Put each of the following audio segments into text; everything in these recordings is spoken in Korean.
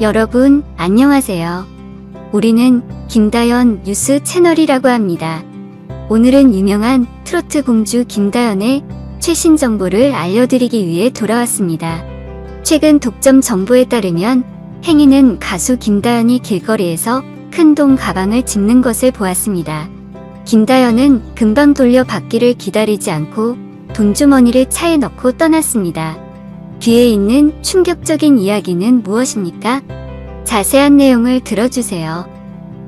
여러분, 안녕하세요. 우리는 김다연 뉴스 채널이라고 합니다. 오늘은 유명한 트로트 공주 김다연의 최신 정보를 알려드리기 위해 돌아왔습니다. 최근 독점 정보에 따르면 행인은 가수 김다연이 길거리에서 큰 돈 가방을 짚는 것을 보았습니다. 김다연은 금방 돌려 받기를 기다리지 않고 돈주머니를 차에 넣고 떠났습니다. 뒤에 있는 충격적인 이야기는 무엇입니까? 자세한 내용을 들어주세요.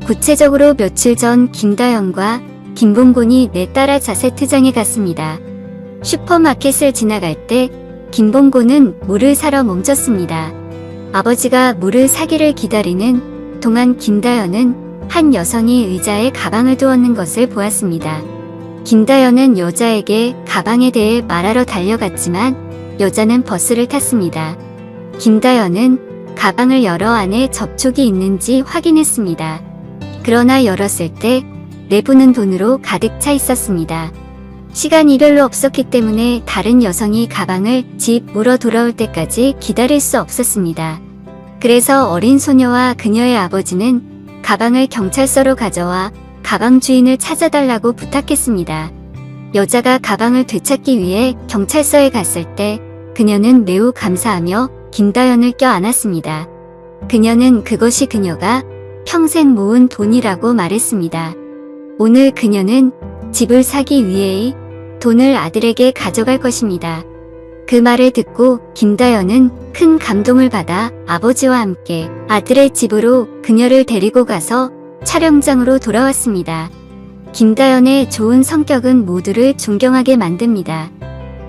구체적으로 며칠 전 김다연과 김봉곤이 내 따라 자세트장에 갔습니다. 슈퍼마켓을 지나갈 때 김봉곤은 물을 사러 멈췄습니다. 아버지가 물을 사기를 기다리는 동안 김다연은 한 여성이 의자에 가방을 두었는 것을 보았습니다. 김다연은 여자에게 가방에 대해 말하러 달려갔지만 여자는 버스를 탔습니다. 김다연은 가방을 열어 안에 접촉이 있는지 확인했습니다. 그러나 열었을 때 내부는 돈으로 가득 차 있었습니다. 시간이 별로 없었기 때문에 다른 여성이 가방을 집 물어 돌아올 때까지 기다릴 수 없었습니다. 그래서 어린 소녀와 그녀의 아버지는 가방을 경찰서로 가져와 가방 주인을 찾아달라고 부탁했습니다. 여자가 가방을 되찾기 위해 경찰서에 갔을 때 그녀는 매우 감사하며 김다연을 껴안았습니다. 그녀는 그것이 그녀가 평생 모은 돈이라고 말했습니다. 오늘 그녀는 집을 사기 위해 돈을 아들에게 가져갈 것입니다. 그 말을 듣고 김다연은 큰 감동을 받아 아버지와 함께 아들의 집으로 그녀를 데리고 가서 촬영장으로 돌아왔습니다. 김다연의 좋은 성격은 모두를 존경하게 만듭니다.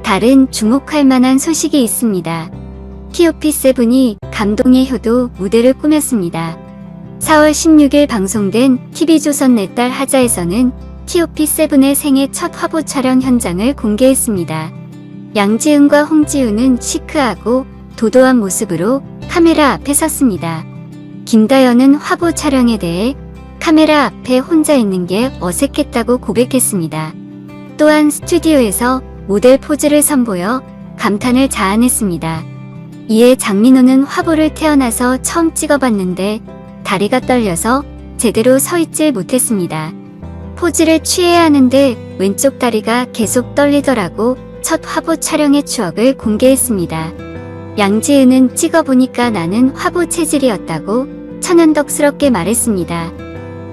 다른 주목할 만한 소식이 있습니다. TOP7이 감동의 효도 무대를 꾸몄습니다. 4월 16일 방송된 TV조선 내 딸 하자에서는 TOP7의 생애 첫 화보 촬영 현장을 공개했습니다. 양지은과 홍지우는 시크하고 도도한 모습으로 카메라 앞에 섰습니다. 김다연은 화보 촬영에 대해 카메라 앞에 혼자 있는 게 어색했다고 고백했습니다. 또한 스튜디오에서 모델 포즈를 선보여 감탄을 자아냈습니다. 이에 장민호는 화보를 태어나서 처음 찍어봤는데 다리가 떨려서 제대로 서 있질 못했습니다. 포즈를 취해야 하는데 왼쪽 다리가 계속 떨리더라고 첫 화보 촬영의 추억을 공개했습니다. 양지은은 찍어보니까 나는 화보 체질이었다고 천연덕스럽게 말했습니다.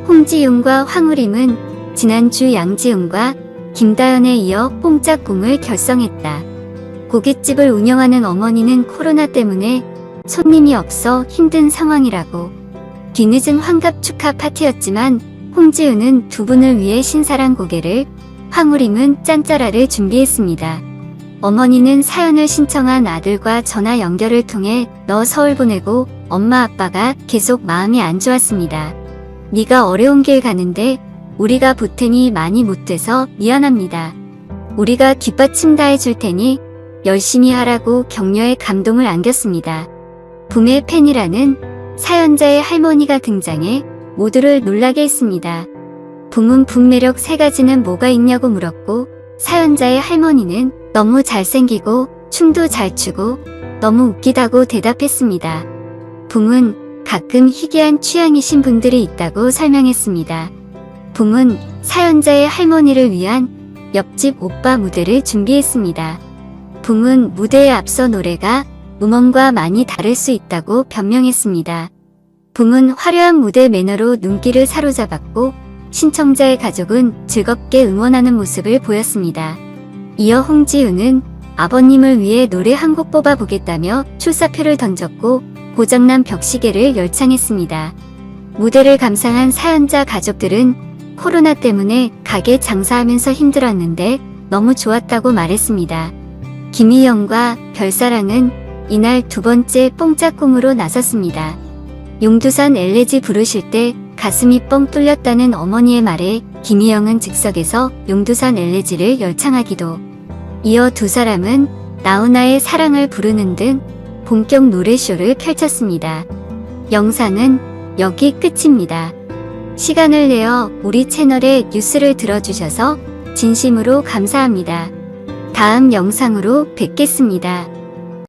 홍지윤과 황우림은 지난주 양지은과 김다연에 이어 뽕짝꿍을 결성했다. 고깃집을 운영하는 어머니는 코로나 때문에 손님이 없어 힘든 상황이라고. 뒤늦은 환갑 축하 파티였지만 홍지은은 두 분을 위해 신사랑 고개를, 황우림은 짠짜라를 준비했습니다. 어머니는 사연을 신청한 아들과 전화 연결을 통해 너 서울 보내고 엄마 아빠가 계속 마음이 안 좋았습니다. 네가 어려운 길 가는데 우리가 보탬이 많이 못 돼서 미안합니다. 우리가 뒷받침 다 해줄 테니 열심히 하라고 격려의 감동을 안겼습니다. 붐의 팬이라는 사연자의 할머니가 등장해 모두를 놀라게 했습니다. 붐은 붐 매력 세 가지는 뭐가 있냐고 물었고 사연자의 할머니는 너무 잘생기고 춤도 잘 추고 너무 웃기다고 대답했습니다. 붐은 가끔 희귀한 취향이신 분들이 있다고 설명했습니다. 붐은 사연자의 할머니를 위한 옆집 오빠 무대를 준비했습니다. 붐은 무대에 앞서 노래가 음원과 많이 다를 수 있다고 변명했습니다. 붐은 화려한 무대 매너로 눈길을 사로잡았고 신청자의 가족은 즐겁게 응원하는 모습을 보였습니다. 이어 홍지우는 아버님을 위해 노래 한 곡 뽑아보겠다며 출사표를 던졌고 고장난 벽시계를 열창했습니다. 무대를 감상한 사연자 가족들은 코로나 때문에 가게 장사하면서 힘들었는데 너무 좋았다고 말했습니다. 김희영과 별사랑은 이날 두 번째 뽕짝꿍으로 나섰습니다. 용두산 엘레지 부르실 때 가슴이 뻥 뚫렸다는 어머니의 말에 김희영은 즉석에서 용두산 엘레지를 열창하기도 이어 두 사람은 나훈아의 사랑을 부르는 등 본격 노래쇼를 펼쳤습니다. 영상은 여기 끝입니다. 시간을 내어 우리 채널의 뉴스를 들어주셔서 진심으로 감사합니다. 다음 영상으로 뵙겠습니다.